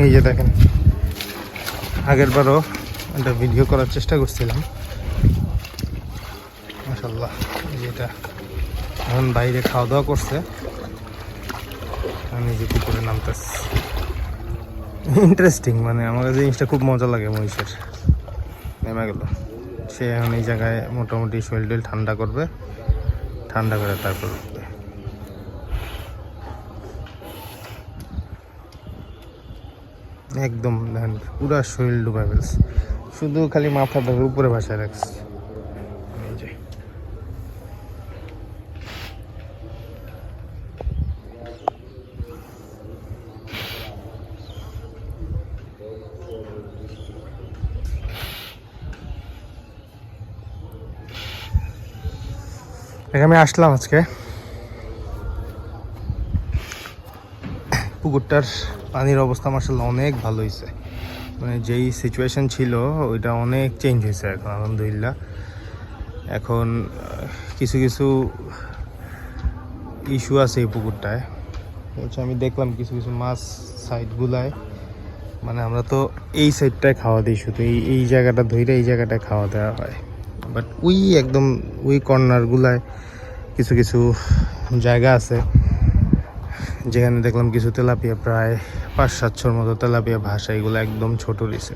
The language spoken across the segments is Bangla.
এই যে দেখেন। আগের বারও একটা ভিডিও করার চেষ্টা করছিলাম। মাসাল্লাহ যেটা এখন বাইরে খাওয়া দাওয়া করছে। আমি যে পুকুরে নামতেছি। ইন্টারেস্টিং মানে আমার কাছে জিনিসটা খুব মজা লাগে মহিষের। নেমে গেল। সে এখন এই জায়গায় মোটামুটি শরীর ঠান্ডা করবে। ঠান্ডা করে তারপর একদম পুরা শরীর ডুবে ফেলছে। শুধু খালি মাথা মাথাটা উপরে ভাসায় রাখছে। আমি আসলাম আজকে। পুকুরটার পানির অবস্থা মার্শাল্লাহ অনেক ভালো হয়েছে মানে যেই সিচুয়েশান ছিল, ওইটা অনেক চেঞ্জ হয়েছে এখন, আলহামদুলিল্লাহ। এখন কিছু কিছু ইস্যু আছে এই পুকুরটায়। হচ্ছে আমি দেখলাম কিছু কিছু মাছ সাইডগুলায় মানে আমরা তো এই সাইডটায় খাওয়া দিই শুধু, এই এই জায়গাটা ধরে এই জায়গাটায় খাওয়া দেওয়া হয়। বাট ওই একদম, ওই কর্নারগুলায় কিছু কিছু জায়গা আছে। যেখানে দেখলাম কিছু তেলাপিয়া, প্রায় পাঁচ সাতশোর মতো তেলাপিয়া ভাষা, এগুলো একদম ছোট রয়েছে।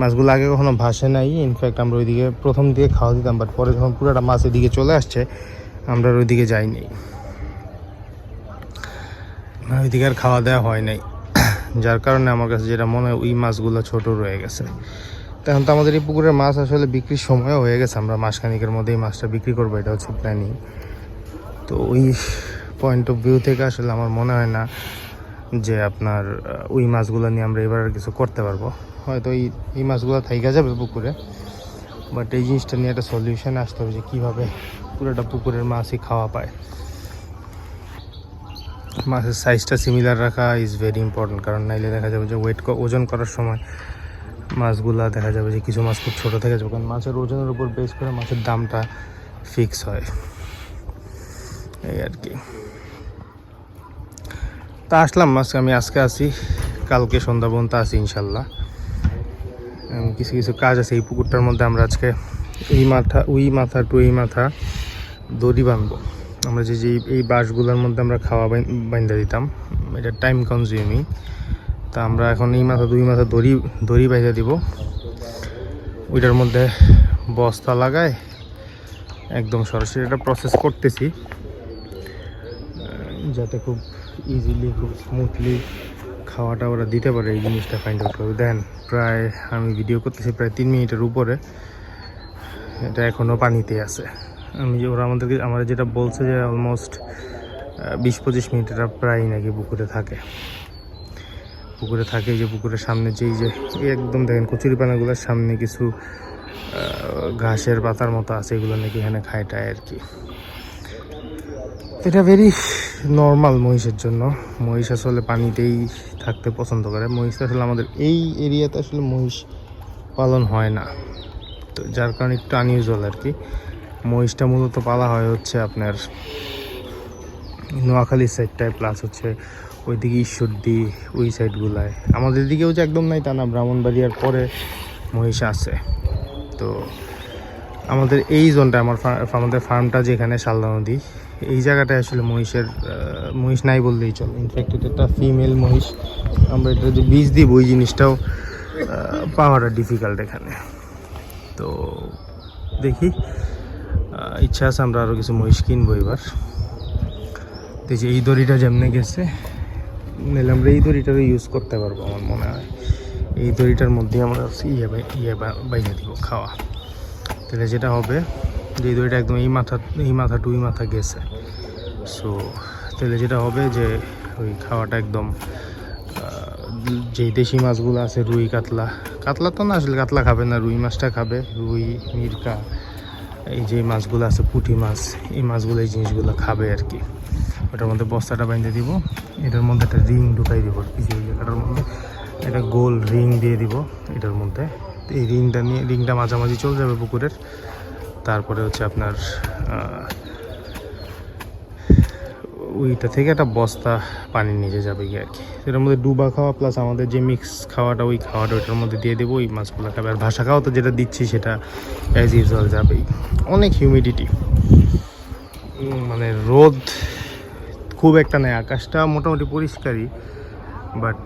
মাছগুলো আগে কখনো ভাসে নাই ইনফ্যাক্ট আমরা ওইদিকে প্রথম দিকে খাওয়া দিতাম বাট পরে যখন পুরোটা মাছ এদিকে চলে আসছে, আমরা আর ওইদিকে যাইনি। ওইদিকে আর খাওয়া দাওয়া হয় নাই। যার কারণে আমার কাছে যেটা মনে হয়, ওই মাছগুলো ছোট রয়ে গেছে। তখন তো আমাদের এই পুকুরের মাছ আসলে বিক্রির সময়ও হয়ে গেছে, আমরা মাসখানিকের মধ্যেই মাছটা বিক্রি করব, এটা হচ্ছে প্ল্যানিং তো ওই পয়েন্ট অফ ভিউ থেকে আসলে আমার মনে হয় না যে আপনার ওই মাছগুলো নিয়ে আমরা এবার আর কিছু করতে পারব। হয়তো এই এই মাছগুলো থাইকা যাবে পুকুরে বাট এই জিনিসটা নিয়ে একটা সলিউশন আসতে হবে যে কীভাবে পুরোটা পুকুরের মাছই খাওয়া পায়। মাছের সাইজটা সিমিলার রাখা ইজ ভেরি ইম্পর্টেন্ট কারণ নাইলে দেখা যাবে যে ওয়েট ওজন করার সময় মাছগুলা দেখা যাবে যে কিছু মাছ খুব ছোটো থেকে যাবে, কারণ মাছের ওজনের উপর বেস করে মাছের দামটা ফিক্স হয়। এই আর কি। তা আসলাম মাছ আমি, আজকে আসি কালকে সন্ধ্যা পর্যন্ত আসি ইনশাল্লাহ। কিছু কিছু কাজ আছে এই পুকুরটার মধ্যে আমরা আজকে এই মাথা, ওই মাথা টু এই মাথা দড়ি বাঁধবো। আমরা যে যে এই বাঁশগুলোর মধ্যে আমরা খাওয়া বাইন্দা দিতাম, এটা টাইম কনজিউমিং তা আমরা এখন এই মাথা দুই মাথা দড়ি দড়ি বাইন্দা দিব। ওইটার মধ্যে বস্তা লাগায় একদম সরাসরি এটা প্রসেস করতেছি। যাতে খুব ইজিলি খুব স্মুথলি খাওয়াটা ওরা দিতে পারে, এই জিনিসটা ফাইন্ড আউট করবে। দেন, প্রায় আমি ভিডিও করতেছি প্রায় তিন মিনিটের উপরে। এটা এখনও পানিতে আছে। আমি ওরা আমাদেরকে, আমরা যেটা বলছে যে অলমোস্ট বিশ পঁচিশ মিনিট এটা প্রায় নাকি পুকুরে থাকে। পুকুরে থাকে যে, পুকুরের সামনে যেই যে একদম দেখেন কচুরিপানাগুলোর সামনে কিছু ঘাসের পাতার মতো আছে, এগুলো নাকি এখানে খায় টায় আর কি। এটা ভেরি নর্মাল মহিষের জন্য। মহিষ আসলে পানিতেই থাকতে পছন্দ করে। মহিষ আসলে আমাদের এই এরিয়াতে আসলে মহিষ পালন হয় না। তো যার কারণে একটু আনইউজুয়াল আর কি। মহিষটা মূলত পালা হয় হচ্ছে আপনার নোয়াখালী সাইডটায় প্লাস হচ্ছে ওইদিকে ঈশ্বরদি, ওই সাইডগুলায় আমাদের দিকেও যে একদম নাই তা না, ব্রাহ্মণবাড়িয়ার পরে মহিষ আছে তো আমাদের এই জোনটা আমার আমাদের ফার্মটা যেখানে শালদা নদী এই জায়গাটায় আসলে মহিষের মহিষ নাই বললেই চলে। ইনফ্যাক্ট এটা একটা ফিমেল মহিষ। আমরা এটা যে বীজ দিব, ওই জিনিসটাও পাওয়াটা ডিফিকাল্ট এখানে। তো দেখি ইচ্ছা আছে আমরা আরও কিছু মহিষ কিনবো এবার। তো এই দড়িটা যেমনে গেছে, নিলে আমরা এই দড়িটারও ইউজ করতে পারব আমার মনে হয়। এই দড়িটার মধ্যে আমরা ইয়ে ইয়ে বাইরে দিব, খাওয়া। তাহলে যেটা হবে যে দড়িটা একদম এই মাথা এই মাথা টু মাথা গেছে। সো তাহলে যেটা হবে যে, ওই খাওয়াটা একদম যেই দেশি মাছগুলো আছে, রুই, কাতলা কাতলা তো না আসলে কাতলা খাবে না, রুই মাছটা খাবে, রুই, মিরকা, এই যে মাছগুলো আছে, পুঁটি মাছ, এই মাছগুলো, এই জিনিসগুলো খাবে আর কি। ওটার মধ্যে বস্তাটা বাইন্ধে দিব, এটার মধ্যে একটা রিং ঢুকাই দিব আর কি যে জায়গাটার মধ্যে। একটা গোল রিং দিয়ে দিব, এটার মধ্যে। এই রিংটা নিয়ে, রিংটা মাঝামাঝি চলে যাবে পুকুরের তারপরে হচ্ছে আপনার ওইটা থেকে একটা বস্তা পানির নিচে যাবে গিয়ে আর কি। সেটার মধ্যে ডুবা খাওয়া প্লাস আমাদের যে মিক্স খাওয়াটা, ওই খাওয়াটা, ওইটার মধ্যে দিয়ে দেবো। ওই মাছগুলো খাবে আর ভাষা খাওয়া তো যেটা দিচ্ছি সেটা অ্যাজ ইউজুয়াল যাবেই। অনেক হিউমিডিটি মানে রোদ খুব একটা নেই। আকাশটা মোটামুটি পরিষ্কারই বাট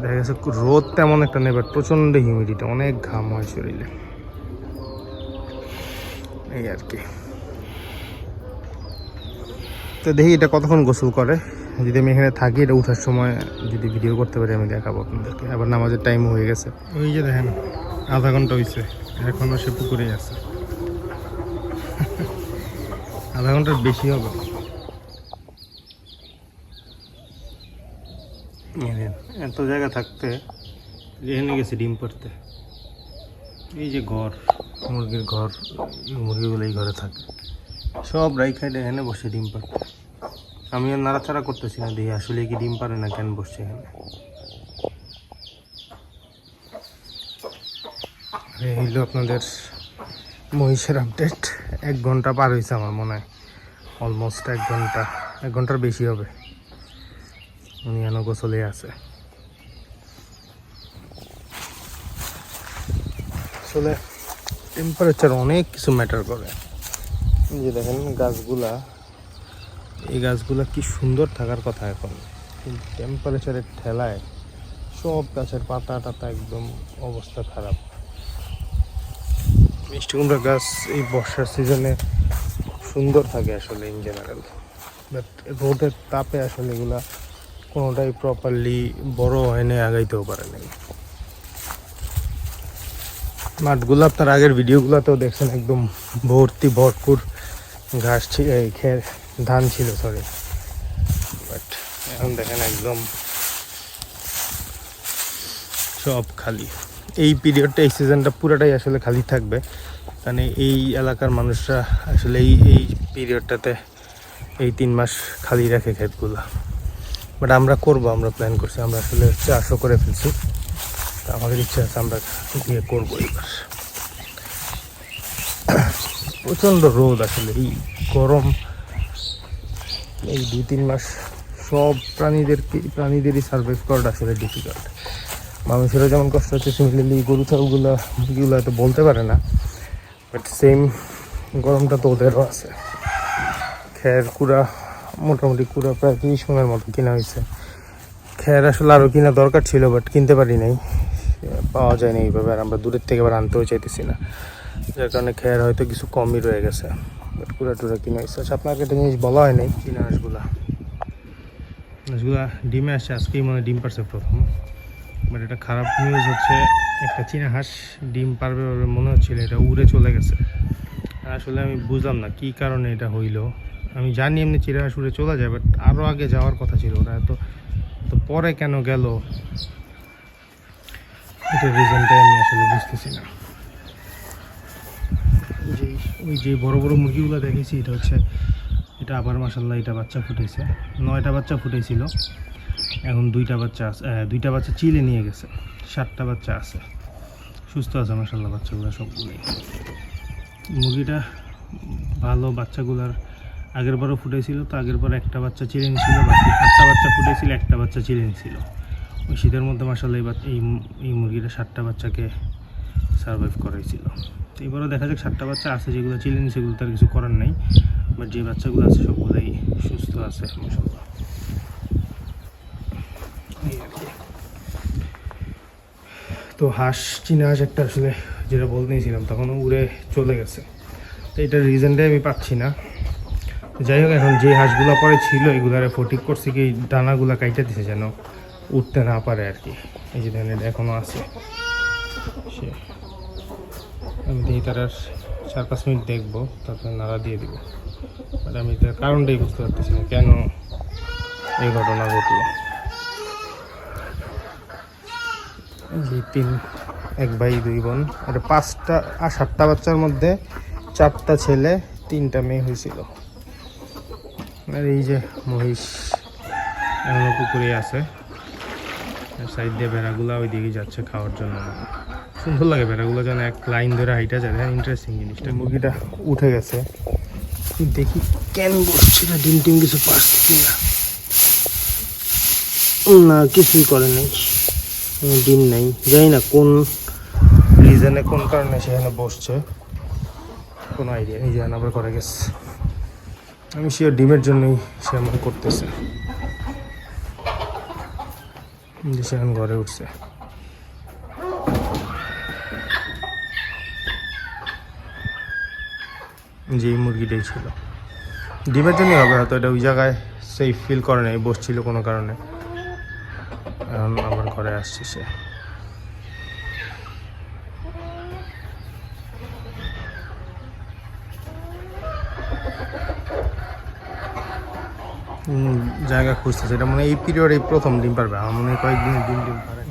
দেখা গেছে রোদ তেমন একটা নেই বাট প্রচণ্ড হিউমিডিটি অনেক ঘাম হয় শরীরে। এই আর কি। তো দেখি এটা কতক্ষণ গোসল করে। যদি আমি এখানে থাকি, এটা উঠার সময় যদি ভিডিও করতে পারি, আমি দেখাবো আপনাদেরকে। আবার নামাজের টাইম হয়ে গেছে। ওই যে দেখেন, আধা ঘণ্টা হয়েছে এখনও সে পুকুরেই আছে। আধা ঘণ্টার বেশি হবে। এত জায়গা থাকতে এখানে গেছে ডিম পারতে এই যে ঘর। মুরগির ঘর, মুরগিগুলো এই ঘরে থাকে। সব রাই খাইডে এখানে বসে ডিম পারতে আমি আর নাড়াচাড়া করতেছি না, দেখি আসলে কি ডিম পারে না কেন বসছে এখানে। এই আপনাদের মহিষের আপডেট এক ঘণ্টা পার হয়েছে আমার মনে হয়। অলমোস্ট এক ঘণ্টা, এক ঘণ্টার বেশি হবে। উনি এনে গোসলে আছে। আসলে টেম্পারেচার অনেক কিছু ম্যাটার করে। যে দেখেন গাছগুলা। এই গাছগুলা কি সুন্দর থাকার কথা এখন। কিন্তু টেম্পারেচারের ঠেলায় সব গাছের পাতা টাতা একদম অবস্থা খারাপ। মিষ্টি কুমড়া গাছ এই বর্ষার সিজনে সুন্দর থাকে আসলে ইন জেনারেল বাট রোদের তাপে আসলে এগুলা কোনোটাই প্রপারলি বড় হয় নাই আগাইতেও পারে নাই। মাঠগুলো আপনার আগের ভিডিওগুলোতেও দেখছেন একদম ভর্তি, ভরপুর ঘাস ছিল এই খের, ধান ছিল সরি বাট এখন দেখেন একদম সব খালি। এই পিরিয়ডটা এই সিজনটা পুরোটাই আসলে খালি থাকবে। কারণ এই এলাকার মানুষরা আসলে এই এই পিরিয়ডটাতে এই তিন মাস খালি রাখে ক্ষেতগুলো। বাট আমরা করব, আমরা প্ল্যান করছি, আমরা আসলে চাষও করে ফেলছি। আমাদের ইচ্ছা আছে আমরা গিয়ে করব এবার। প্রচণ্ড রোদ আসলে, এই গরম। এই দুই তিন মাস সব প্রাণীদেরকে, প্রাণীদেরই সার্ভাইভ করাটা আসলে ডিফিকাল্ট মানুষেরও যেমন কষ্ট হচ্ছে সিমিলারলি গরু, ছাগলগুলো, মুরগিগুলো হয়তো বলতে পারে না। বাট সেম গরমটা তো ওদেরও আছে। খের, কুড়া, মোটামুটি কুড়া প্রায় তিরিশ মনের মতো কেনা হয়েছে। খের আসলে আরও কিনা দরকার ছিল বাট কিনতে পারি নাই। পাওয়া যায় না এইভাবে আর আমরা দূরের থেকে আবার আনতেও চাইতেছি না। যার কারণে খেয়ার হয়তো কিছু কমই রয়ে গেছে। বাট টুরা কিনে হয়েছে আচ্ছা আপনাকে একটা জিনিস বলা হয়নি কিনা হাঁসগুলা হাঁসগুলা ডিমে আসছে, আজকেই মনে ডিম পারছে প্রথম। বাট এটা খারাপ নিউজ হচ্ছে, একটা চীনা হাঁস ডিম পারবে মনে হচ্ছিল, এটা উড়ে চলে গেছে। আসলে আমি বুঝলাম না কি কারণে এটা হইল। আমি জানি এমনি চীনা হাঁস উড়ে চলে যায়, বাট আরও আগে যাওয়ার কথা ছিল ওরা। এত তো পরে কেন গেল? এটার রিজনটাই আমি আসলে বুঝতেছি না। যে ওই যে বড় বড় মুরগিগুলো দেখেছি, এটা হচ্ছে, এটা আবার মাসাল্লাহ এটা বাচ্চা ফুটেছে। নয়টা বাচ্চা ফুটেছিল। এখন দুইটা বাচ্চা আছে দুইটা বাচ্চা চিলে নিয়ে গেছে। সাতটা বাচ্চা আছে। সুস্থ আছে মাসাল্লাহ বাচ্চাগুলো সবগুলোই। মুরগিটা ভালো বাচ্চাগুলার আগের বারও ফুটেছিল, তো আগের বার একটা বাচ্চা চিলে নিয়েছিল বাকি আটটা বাচ্চা ফুটেছিল, একটা বাচ্চা চিলে নিয়েছিল শীতের মধ্যে মাসাল্লাহ এই এই এই মুরগিটা সাতটা বাচ্চাকে সার্ভাইভ করাইছিল। তো এবারও দেখা যাক সাতটা বাচ্চা আছে যেগুলো চিলে নিয়ে সেগুলো তার কিছু করার নেই। বাট যে বাচ্চাগুলো আছে সবগুলোই সুস্থ আছে মাসাল্লাহ। তো হাঁস, চীনা হাঁস একটা আসলে যেটা বলতে নিয়েছিলাম, তখন উড়ে চলে গেছে। তো এটার রিজনটাই আমি পাচ্ছি না। যাই হোক, এখন যে হাঁসগুলো পরে ছিল, এগুলারে ফটিক করছে কি ডানাগুলা কাইটা দিছে যেন। উঠতে না পারে আর কি। এই যে এটা এখনও আছে। সে, আমি তার আর চার পাঁচ মিনিট দেখব, তারপরে নাড়া দিয়ে দিব। বাট আমি তার কারণটাই বুঝতে পারতেছি না, কেন এই ঘটনা ঘটল। তিন এক ভাই, দুই বোন আর পাঁচটা আর সাতটা বাচ্চার মধ্যে চারটা ছেলে, তিনটা মেয়ে হয়েছিল। আর এই যে মহিষ, এখনও পুকুরে আছে। সাইড দিয়ে ভেড়াগুলো ওই দিকে যাচ্ছে খাওয়ার জন্য। সুন্দর লাগে ভেড়াগুলো যেন এক লাইন ধরে হাইটা যায়। হ্যাঁ ইন্টারেস্টিং জিনিসটা। মুরগিটা উঠে গেছে। দেখি কেন বসছিল? ডিম টিম কিছু পারছি না? না কিছুই করে নাই। ডিম নাই। জানি না কোন রিজনে কোন কারণে সেখানে বসছে। কোনো আইডিয়া নেই। জানা আবার করে গেছে। আমি সে ডিমের জন্যই সে এমন করতেছে। এখন ঘরে উঠছে। যে মুরগিটাই ছিল। ডিমের জন্যই হবে, হয়তো এটা ওই জায়গায় সেই ফিল করে নাই, বসছিল কোনো কারণে। এখন আবার ঘরে আসছে সে। জায়গা খুঁজতেছে। এটা মনে এই পিরিয়ডে প্রথম ডিম পারবে। আমার মনে হয় কয়েকদিন ডিম ডিম পারে।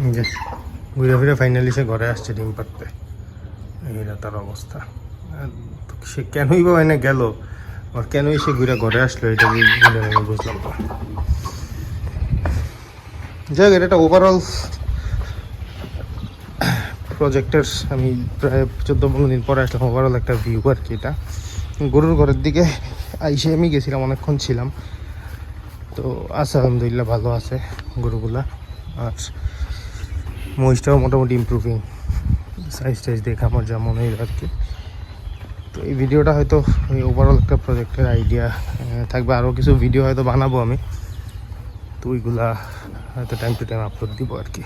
ঘুরে ফিরে ফাইনালি সে ঘরে আসছে ডিম পারতে এটা তার অবস্থা। সে কেনই বা এনে গেল? আর কেনই সে ঘুরে ঘরে আসলো? এটা আমি আমি বুঝলাম না। যাই হোক এটা ওভারঅল প্রজেক্টের আমি প্রায় চোদ্দ পনেরো দিন পরে আসলাম। ওভারঅল একটা ভিউ আর কি এটা। গরুর ঘরের দিকে আইসে আমি গেছিলাম অনেকক্ষণ ছিলাম। তো আছে আলহামদুলিল্লাহ, ভালো আছে গরুগুলা। আর মহিষটাও মোটামুটি ইমপ্রুভিং সাইজ টাইজ দেখে আমার যা মনে হয় আর কি। তো এই ভিডিওটা হয়তো ওভারঅল একটা প্রজেক্টের আইডিয়া থাকবে। আরও কিছু ভিডিও হয়তো বানাবো আমি। তো ওইগুলা হয়তো টাইম টু টাইম আপলোড দিব আর কি।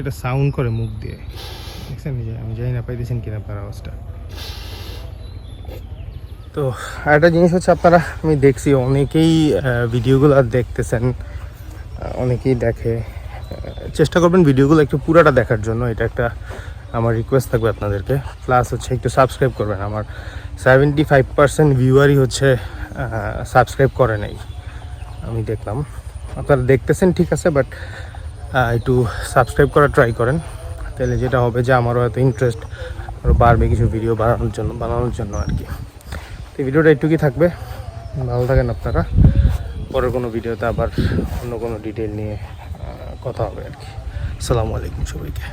এটা সাউন্ড করে মুখ দিয়ে। দেখছেন আমি জানি না পাইতেছেন কিনা পার আওয়াজটা। তো আরেকটা জিনিস হচ্ছে আপনারা, আমি দেখছি অনেকেই ভিডিওগুলো দেখতেছেন অনেকেই দেখে। চেষ্টা করবেন ভিডিওগুলো একটু পুরাটা দেখার জন্য, এটা একটা আমার রিকোয়েস্ট থাকবে আপনাদেরকে। প্লাস হচ্ছে একটু সাবস্ক্রাইব করবেন, আমার সেভেন্টি ফাইভ পার্সেন্ট ভিউয়ারই হচ্ছে সাবস্ক্রাইব করে নেই। আমি দেখলাম। আপনারা দেখতেছেন ঠিক আছে বাট একটু সাবস্ক্রাইব করা ট্রাই করেন। তাহলে যেটা হবে যে আমারও হয়তো ইন্টারেস্ট আরও বাড়বে কিছু ভিডিও বানানোর জন্য বানানোর জন্য আর কি। তো ভিডিওটা একটুকুই থাকবে। ভালো থাকেন আপনারা। পরের কোনো ভিডিওতে আবার অন্য কোনো ডিটেল নিয়ে কথা হবে আর কি। আসসালামু আলাইকুম সবাইকে।